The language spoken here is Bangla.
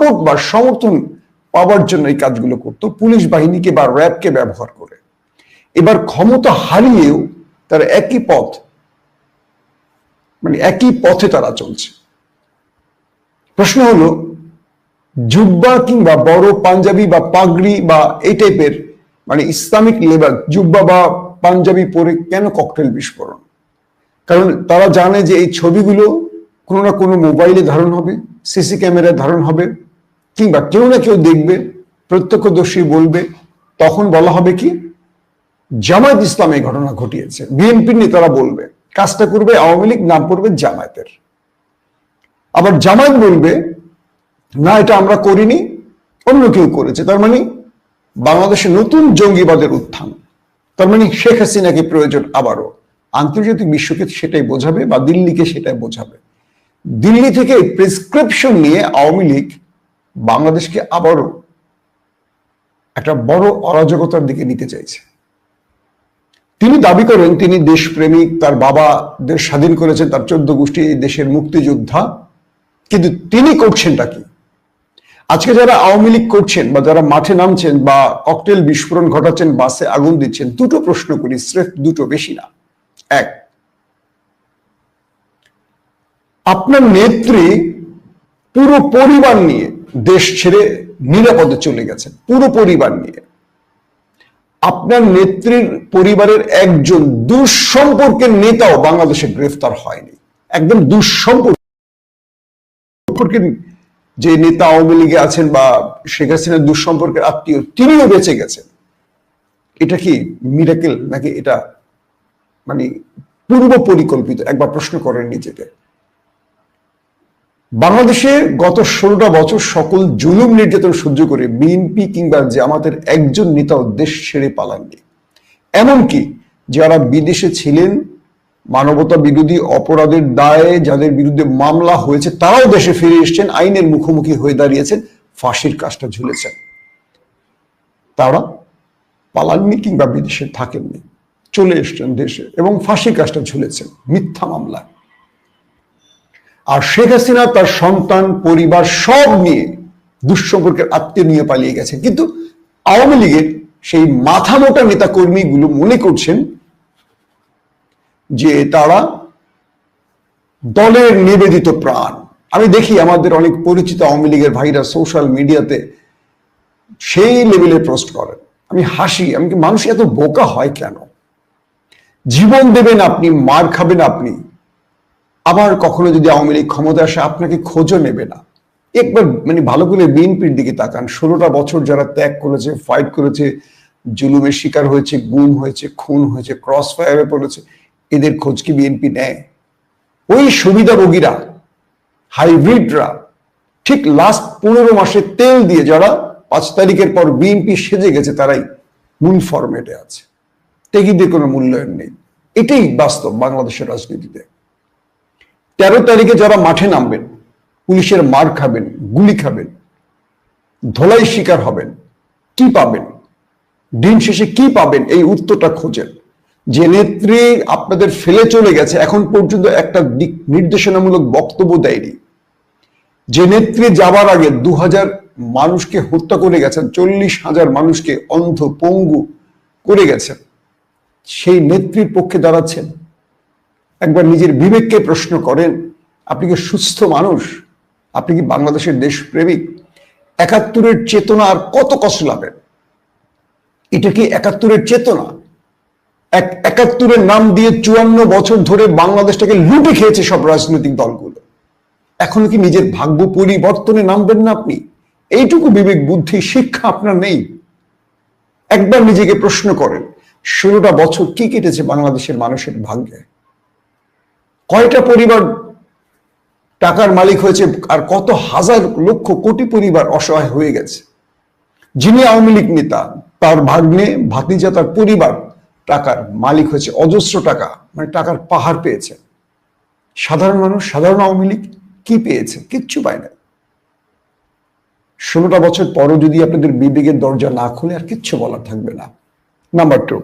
সাপোর্ট বা সমর্থন পাওয়ার জন্য এই কাজগুলো করতো, পুলিশ বাহিনীকে বা র্যাবকে ব্যবহার করে। এবার ক্ষমতা হারিয়েও তারা একই পথ মানে একই পথে তারা চলছে। প্রশ্ন হলো, জুব্বা কিংবা বড় পাঞ্জাবি বা পাগড়ি বা এই টাইপের মানে ইসলামিক লেবাস জুব্বা বা পাঞ্জাবি পরে কেন ককটেল বিস্ফোরণ? কারণ তারা জানে যে এই ছবিগুলো কোনো না কোনো মোবাইলে ধারণ হবে, সিসি ক্যামেরায় ধারণ হবে কিংবা কেউ না কেউ দেখবে, প্রত্যক্ষদর্শী বলবে, তখন বলা হবে কি? জামায়াত ইসলাম এই ঘটনা ঘটিয়েছে। বিএনপির নেতারা বলবে, কাজটা করবে আওয়ামী লীগ, নাম পড়বে জামায়াতের। আবার জামায়াত বলবে, না, এটা আমরা করিনি, অন্য কেউ করেছে। তার মানে বাংলাদেশে নতুন জঙ্গিবাদের উত্থান। তার মানে শেখ হাসিনাকে প্রয়োজন আবারও। আন্তর্জাতিক বিশ্বকে সেটাই বোঝাবে বা দিল্লিকে সেটাই বোঝাবে। দিল্লি থেকে প্রেসক্রিপশন নিয়ে আওয়ামী লীগ বাংলাদেশকে আবারও একটা বড় অরাজকতার দিকে নিতে চাইছে। তিনি দাবি করেন, তিনি দেশপ্রেমিক, তার বাবা দেশ স্বাধীন করেছেন, তার চোদ্দ গোষ্ঠী দেশের মুক্তিযোদ্ধা। কিন্তু তিনি করছেনটা কি? আজকে যারা আওয়ামী লীগ করছেন বা যারা মাঠে নামছেন বা ককটেল বিস্ফোরণ ঘটাচ্ছেন, বাসে আগুন দিচ্ছেন, দুটো প্রশ্ন করি, স্রেফ দুটো বেশি না। এক, আপনার নেত্রী পুরো পরিবার নিয়ে দেশ ছেড়ে নিরাপদে চলে গেছেন পুরো পরিবার নিয়ে। আপনার নেত্রীর পরিবারের একজন দুঃসম্পর্কের নেতাও বাংলাদেশে গ্রেফতার হয়নি। একদম দুঃসম্পর্কের যে নেতা আওয়ামী লীগে আছেন বা শেখ হাসিনার দুঃসম্পর্কের আত্মীয়, তিনিও বেঁচে গেছেন। এটা কি মিরাকেল নাকি এটা মানে পূর্ব পরিকল্পিত একবার প্রশ্ন করেন নিজেকে। বাংলাদেশে গত ষোলোটা বছর সকল জুলুম নির্যাতন সহ্য করে বিএনপি কিংবা জামাতের একজন নেতাও দেশ ছেড়ে পালাননি। এমনকি যারা বিদেশে ছিলেন, মানবতা বিরোধী অপরাধের দায়ে যাদের বিরুদ্ধে মামলা হয়েছে, তারাও দেশে ফিরে এসছেন, আইনের মুখোমুখি হয়ে দাঁড়িয়েছেন, ফাঁসির কাজটা ঝুলেছেন। তারা পালাননি কিংবা বিদেশে থাকেননি, চলে এসছেন দেশে এবং ফাঁসির কাজটা ঝুলেছেন, মিথ্যা মামলা আর শেখ হাসিনা তার সন্তান, পরিবার সব নিয়ে দুঃসম্পর্কের আত্মীয় নিয়ে পালিয়ে গেছে। কিন্তু আওয়ামী লীগের সেই মাথা মোটা নেতা কর্মীগুলো মনে করছেন যে তারা দলের নিবেদিত প্রাণ। আমি দেখি আমাদের অনেক পরিচিত আওয়ামী লীগের ভাইরা সোশ্যাল মিডিয়াতে সেই লেভেলে পোস্ট করেন। আমি হাসি, আমি মানুষ এত বোকা হয় কেন? জীবন দেবেন আপনি, মার খাবেন আপনি আবার কখনো যদি আওয়ামী লীগ ক্ষমতা আসে, আপনাকে খোঁজও নেবে না। একবার মানে ভালো করে বিএনপির দিকে তাকান। ষোলোটা বছর যারা ত্যাগ করেছে ফাইট করেছে, জুলুমের শিকার হয়েছে, গুম হয়েছে, খুন হয়েছে ক্রস ফায়ারে পড়েছে, এদের খোঁজ কি বিএনপি নেয়? ওই সুবিধা সুবিধাভোগীরা হাইব্রিডরা ঠিক লাস্ট পনেরো মাসে তেল দিয়ে যারা পাঁচ তারিখের পর বিএনপি সেজে গেছে, তারাই মূল ফরম্যাটে আছে। টেকিদের কোনো মূল্যায়ন নেই। এটাই বাস্তব বাংলাদেশের রাজনীতিতে। তেরো তারিখে যারা মাঠে নামবেন, পুলিশের মার খাবেন, গুলি খাবেন, ধোলাই শিকার হবেন, কি পাবেন? দিন শেষে কি পাবেন? এই উত্তরটা খোঁজেন। যে নেত্রী আপনাদের ফেলে চলে গেছে, এখন পর্যন্ত একটা দিক নির্দেশনামূলক বক্তব্য দেয়নি। যে নেত্রী যাবার আগে দু হাজার মানুষকে হত্যা করে গেছেন, চল্লিশ হাজার মানুষকে অন্ধ, পঙ্গু করে গেছেন, সেই নেত্রীর পক্ষে দাঁড়াচ্ছেন একবার নিজের বিবেককে প্রশ্ন করেন, আপনি কি সুস্থ মানুষ? আপনি কি বাংলাদেশের দেশপ্রেমিক? একাত্তরের চেতনা আর কত কষ্ট লাগেন এটা কি একাত্তরের চেতনা? এক, একাত্তরের নাম দিয়ে চুয়ান্ন বছর ধরে বাংলাদেশটাকে লুটে খেয়েছে সব রাজনৈতিক দলগুলো। এখনও কি নিজের ভাগ্য পরিবর্তনে নামবেন না আপনি? এইটুকু বিবেক, বুদ্ধি, শিক্ষা আপনার নেই। একবার নিজেকে প্রশ্ন করেন, ষোলোটা বছর কি কেটেছে বাংলাদেশের মানুষের ভাগ্যে? কয়টা পরিবার টাকার মালিক হয়েছে আর কত হাজার লক্ষ কোটি পরিবার অসহায় হয়ে গেছে? যিনি আওয়ামী লীগ নেতা, তার ভাগ্নে, ভাতিজা, তার পরিবার টাকার মালিক হয়েছে, অজস্র টাকা মানে টাকার পাহাড় পেয়েছে। সাধারণ মানুষ, সাধারণ আওয়ামী লীগ কি পেয়েছে? কিচ্ছু পায় না। ষোলোটা বছর পরও যদি আপনাদের বিবেকের দরজা না খুলে, আর কিচ্ছু বলার থাকবে না। Number two